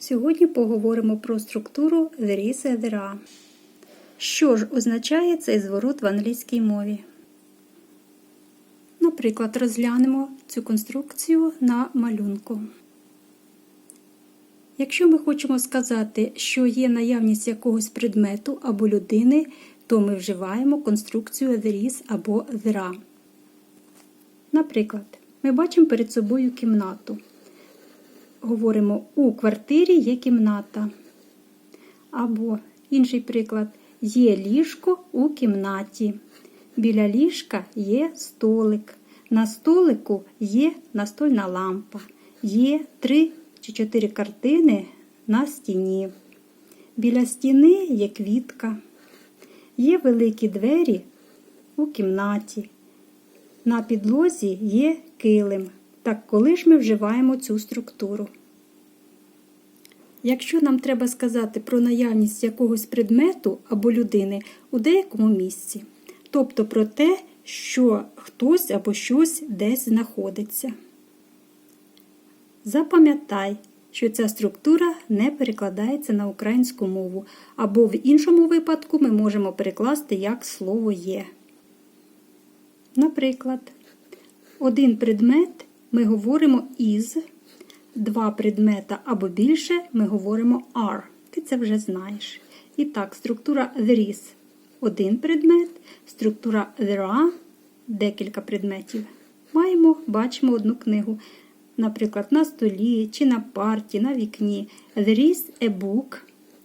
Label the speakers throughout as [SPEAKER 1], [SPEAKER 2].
[SPEAKER 1] Сьогодні поговоримо про структуру there is. Що ж означає цей зворот в англійській мові? Наприклад, розглянемо цю конструкцію на малюнку. Якщо ми хочемо сказати, що є наявність якогось предмету або людини, то ми вживаємо конструкцію there або there. Наприклад, ми бачимо перед собою кімнату. Говоримо, у квартирі є кімната. Або інший приклад, є ліжко у кімнаті. Біля ліжка є столик. На столику є настольна лампа. Є три чи чотири картини на стіні. Біля стіни є квітка. Є великі двері у кімнаті. На підлозі є килим. Так коли ж ми вживаємо цю структуру? Якщо нам треба сказати про наявність якогось предмету або людини у деякому місці, тобто про те, що хтось або щось десь знаходиться. Запам'ятай, що ця структура не перекладається на українську мову, або в іншому випадку ми можемо перекласти як слово є. Наприклад, один предмет ми говоримо із, два предмета або більше ми говоримо are. Ти це вже знаєш. І так, структура there is один предмет, структура there are декілька предметів. Маємо, бачимо одну книгу. Наприклад, на столі чи на парті, на вікні. There is a book.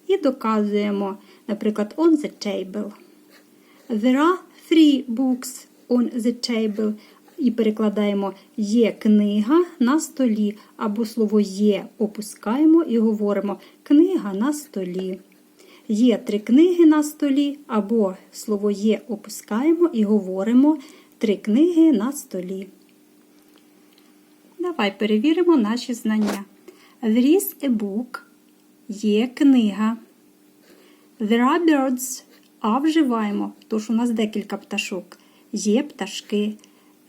[SPEAKER 1] І доказуємо, наприклад, on the table. There are three books on the table. І перекладаємо є книга на столі. Або слово є опускаємо і говоримо книга на столі. Є три книги на столі, або слово є опускаємо і говоримо три книги на столі. Давай перевіримо наші знання. There is a book. Є книга. There are birds. А вживаємо, тож у нас декілька пташок. Є пташки.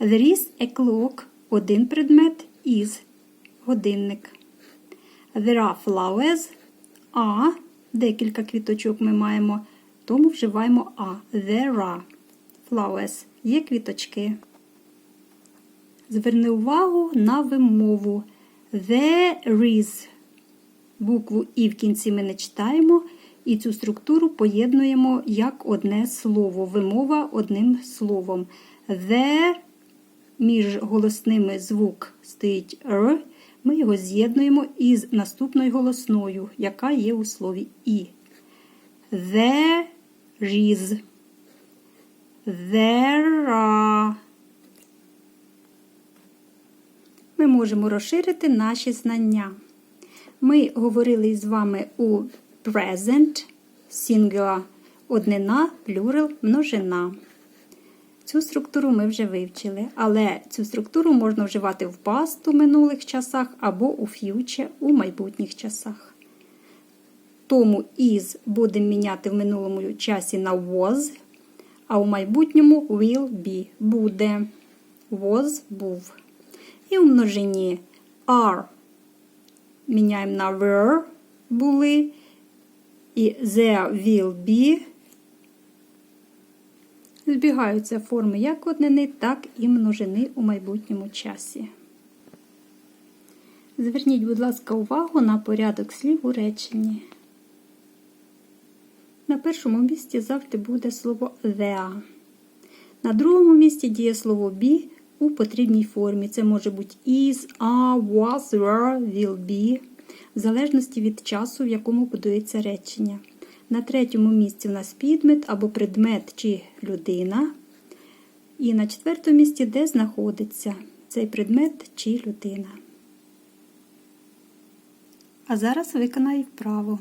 [SPEAKER 1] There is a clock. Один предмет is годинник. There are flowers. А декілька квіточок ми маємо, тому вживаємо А. There are flowers. Є квіточки. Зверни увагу на вимову. There is. Букву І в кінці ми не читаємо, і цю структуру поєднуємо як одне слово. Вимова одним словом. There між голосними звук стоїть Р. Ми його з'єднуємо із наступною голосною, яка є у слові І. There is. There are. Ми можемо розширити наші знання. Ми говорили з вами у present, singular, однина, plural, множина. Цю структуру ми вже вивчили, але цю структуру можна вживати в past у минулих часах або у future у майбутніх часах. Тому is будемо міняти в минулому часі на was, а у майбутньому will be буде. Was був. І у множині are міняємо на were були. І there will be. Збігаються форми як однини, так і множини у майбутньому часі. Зверніть, будь ласка, увагу на порядок слів у реченні. На першому місці завжди буде слово there. На другому місці діє слово be у потрібній формі. Це може бути is, are, was, were, will be, в залежності від часу, в якому будується речення. На третьому місці в нас підмет або предмет чи людина. І на четвертому місці, де знаходиться цей предмет чи людина. А зараз виконай вправо.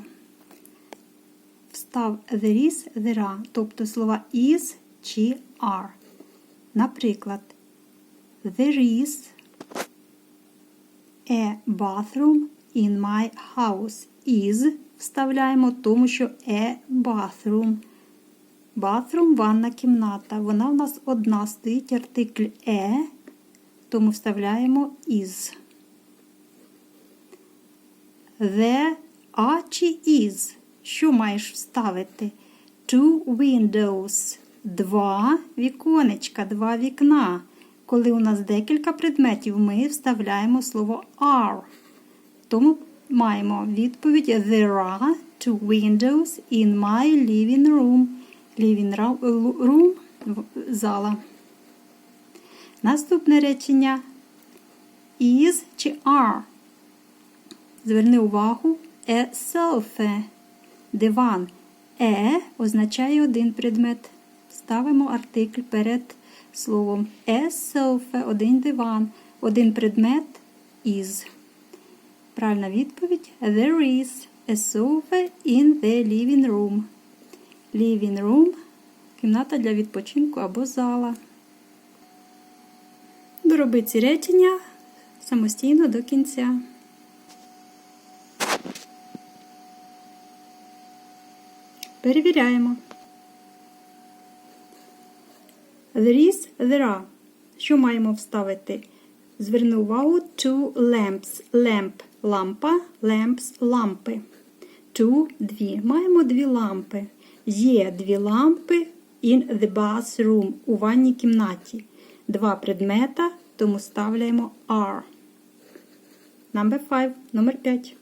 [SPEAKER 1] Встав there is, there are, тобто слова is чи are. Наприклад, There is a bathroom in my house. Is вставляємо, тому що a bathroom. Bathroom – ванна кімната. Вона в нас одна стоїть артикль e, тому вставляємо is. There А чи із? Що маєш вставити? Two windows. Два віконечка, два вікна. Коли у нас декілька предметів, ми вставляємо слово are. Тому маємо відповідь There are two windows in my living room. Living room – зала. Наступне речення is чи are. Зверни увагу a sofa – диван. Е означає один предмет. Ставимо артикль перед словом. A sofa – один диван, один предмет is. Правильна відповідь There is a sofa in the living room. Living room – кімната для відпочинку або зала. Дороби ці речення самостійно до кінця. Перевіряємо. There is, there are. Що маємо вставити? Зверни увагу two lamps. Lamp – лампа, lamps – лампи. Two – дві. Маємо дві лампи. Є дві лампи in the bathroom у ванній кімнаті. Два предмета, тому ставляємо are. Number 5. Номер 5.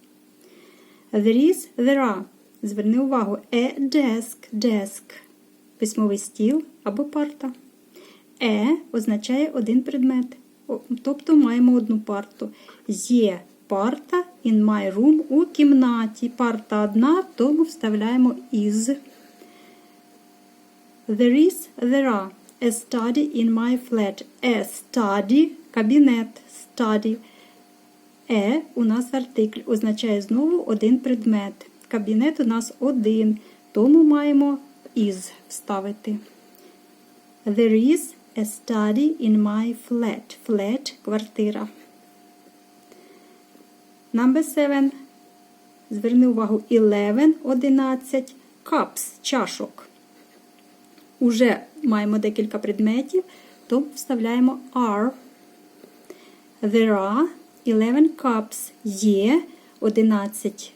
[SPEAKER 1] There is, there are. Зверни увагу. A desk, desk. Письмовий стіл або парта. Е означає один предмет. Тобто маємо одну парту. Є парта in my room у кімнаті. Парта одна, тому вставляємо is. There is, there are. A study in my flat. A study – кабінет. Study. Е у нас артикль означає знову один предмет. Кабінет у нас один, тому маємо is вставити. There is a study in my flat. Flat – квартира. Number 7. Зверни увагу 11, 11. Cups – чашок. Уже маємо декілька предметів, тому вставляємо are. There are 11 cups. Є 11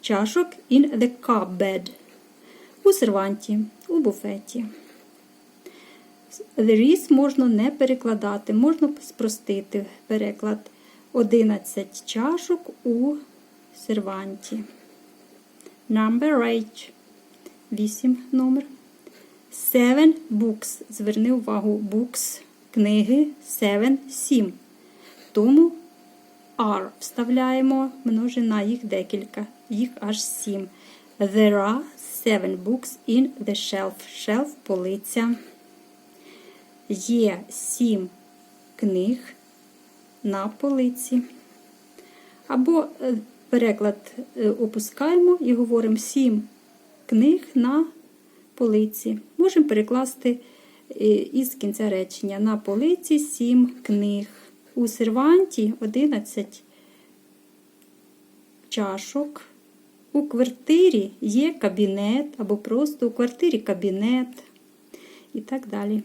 [SPEAKER 1] чашок in the cupboard. У серванті, у буфеті. There is можна не перекладати, можна спростити переклад. 11 чашок у серванті. Number 8. 8 номер. Seven books. Зверни увагу, books, книги, seven, сім. Тому are вставляємо, множина їх декілька, їх аж сім. There are seven books in the shelf. Shelf – полиця. Є сім книг на полиці. Або е, переклад е, опускаємо і говоримо сім книг на полиці. Можемо перекласти е, із кінця речення. На полиці сім книг. У серванті 11 чашок. У квартирі є кабінет, або просто у квартирі кабінет і так далі.